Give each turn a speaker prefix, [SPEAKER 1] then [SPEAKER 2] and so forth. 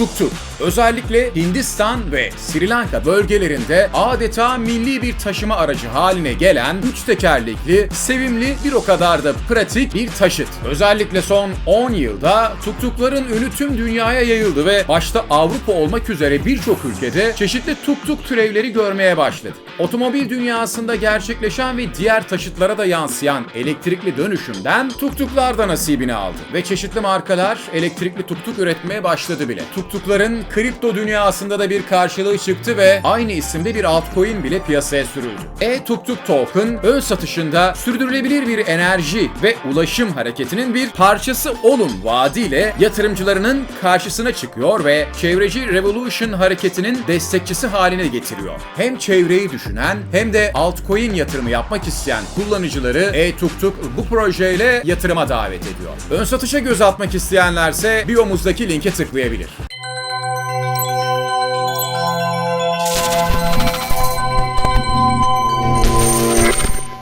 [SPEAKER 1] Tuktuk. Özellikle Hindistan ve Sri Lanka bölgelerinde adeta milli bir taşıma aracı haline gelen üç tekerlekli, sevimli bir o kadar da pratik bir taşıt. Özellikle son 10 yılda tuktukların ünü tüm dünyaya yayıldı ve başta Avrupa olmak üzere birçok ülkede çeşitli tuktuk türevleri görmeye başladı. Otomobil dünyasında gerçekleşen ve diğer taşıtlara da yansıyan elektrikli dönüşümden tuktuklar da nasibini aldı. Ve çeşitli markalar elektrikli tuktuk üretmeye başladı bile. Tuktukların kripto dünyasında da bir karşılığı çıktı ve aynı isimde bir altcoin bile piyasaya sürüldü. E-Tuktuk Token ön satışında sürdürülebilir bir enerji ve ulaşım hareketinin bir parçası olun vaadiyle yatırımcılarının karşısına çıkıyor ve çevreci Revolution hareketinin destekçisi haline getiriyor. Hem çevreyi düşünen hem de altcoin yatırımı yapmak isteyen kullanıcıları e-Tuktuk bu projeyle yatırıma davet ediyor. Ön satışa göz atmak isteyenlerse biomuzdaki linke tıklayabilir.